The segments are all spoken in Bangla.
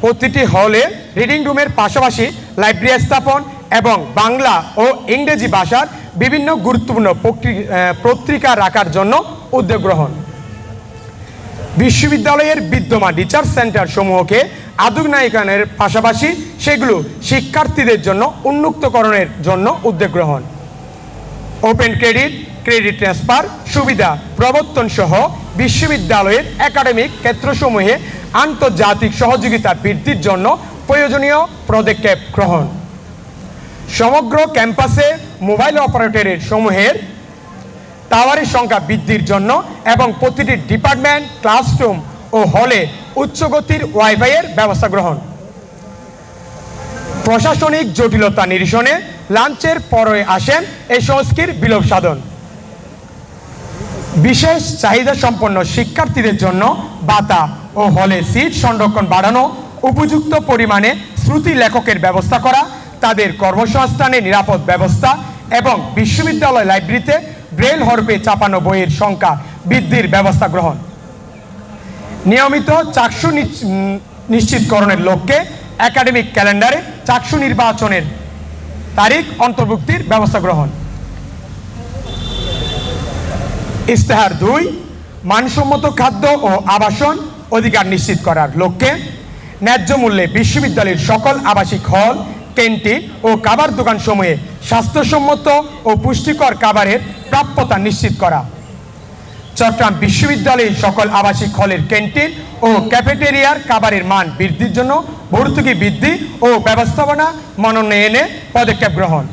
প্রতিটি হলে রিডিং রুমের পাশাপাশি লাইব্রেরি স্থাপন এবং বাংলা ও ইংরেজি ভাষার বিভিন্ন গুরুত্বপূর্ণ পত্রি- পত্রিকা রাখার জন্য উদ্যোগ গ্রহণ। বিশ্ববিদ্যালয়ের বিদ্যমান রিসার্চ সেন্টার সমূহকে আধুনিকায়নের পাশাপাশি সেগুলো শিক্ষার্থীদের জন্য উন্মুক্তকরণের জন্য উদ্যোগ গ্রহণ। ওপেন ক্রেডিট ক্রেডিট ট্রান্সফার সুবিধা প্রবর্তন সহ বিশ্ববিদ্যালয়ের একাডেমিক ক্ষেত্রসমূহে আন্তর্জাতিক সহযোগিতা বৃদ্ধির জন্য প্রয়োজনীয় পদক্ষেপ গ্রহণ। সমগ্র ক্যাম্পাসে মোবাইল অপারেটরের সমূহের টাওয়ারের সংখ্যা বৃদ্ধির জন্য এবং প্রতিটি ডিপার্টমেন্ট, ক্লাসরুম ও হলে উচ্চগতির ওয়াইফাইয়ের ব্যবস্থা গ্রহণ। প্রশাসনিক জটিলতা নিরসনে লাঞ্চের পরে আসেন এই সংস্কৃতির বিলোপ সাধন। বিশেষ চাহিদা সম্পন্ন শিক্ষার্থীদের জন্য বাতা ও হলে সিট সংরক্ষণ বাড়ানো, উপযুক্ত পরিমাণে শ্রুতি লেখকের ব্যবস্থা করা, তাদের কর্মসংস্থানে নিরাপদ ব্যবস্থা এবং বিশ্ববিদ্যালয় লাইব্রেরিতে ব্রেল হরপে চাপানো বইয়ের সংখ্যা বৃদ্ধির ব্যবস্থা গ্রহণ। নিয়মিত চাকসু নিশ্চিতকরণের লক্ষ্যে একাডেমিক ক্যালেন্ডারে চাকসু নির্বাচনের তারিখ অন্তর্ভুক্তির ব্যবস্থা গ্রহণ। ইস্তেহার দুই মানসম্মত খাদ্য ও আবাসন অধিকার নিশ্চিত করার লক্ষ্যে ন্যায্য মূল্যে বিশ্ববিদ্যালয়ের সকল আবাসিক হল, ক্যান্টিন ও খাবার দোকানসমূহে স্বাস্থ্যসম্মত ও পুষ্টিকর খাবারের প্রাপ্যতা নিশ্চিত করা। চট্টগ্রাম বিশ্ববিদ্যালয়ের সকল আবাসিক হলের ক্যান্টিন ও ক্যাফেটেরিয়ার খাবারের মান বৃদ্ধির জন্য ভর্তুকি বৃদ্ধি ও ব্যবস্থাপনা মনোনয়নে পদক্ষেপ গ্রহণ।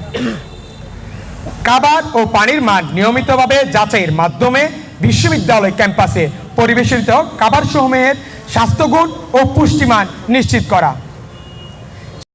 খাবার ও পানির মান নিয়মিতভাবে যাচাইয়ের মাধ্যমে বিশ্ববিদ্যালয় ক্যাম্পাসে পরিবেশিত খাবার সমূহের স্বাস্থ্যগুণ ও পুষ্টিমান নিশ্চিত করা।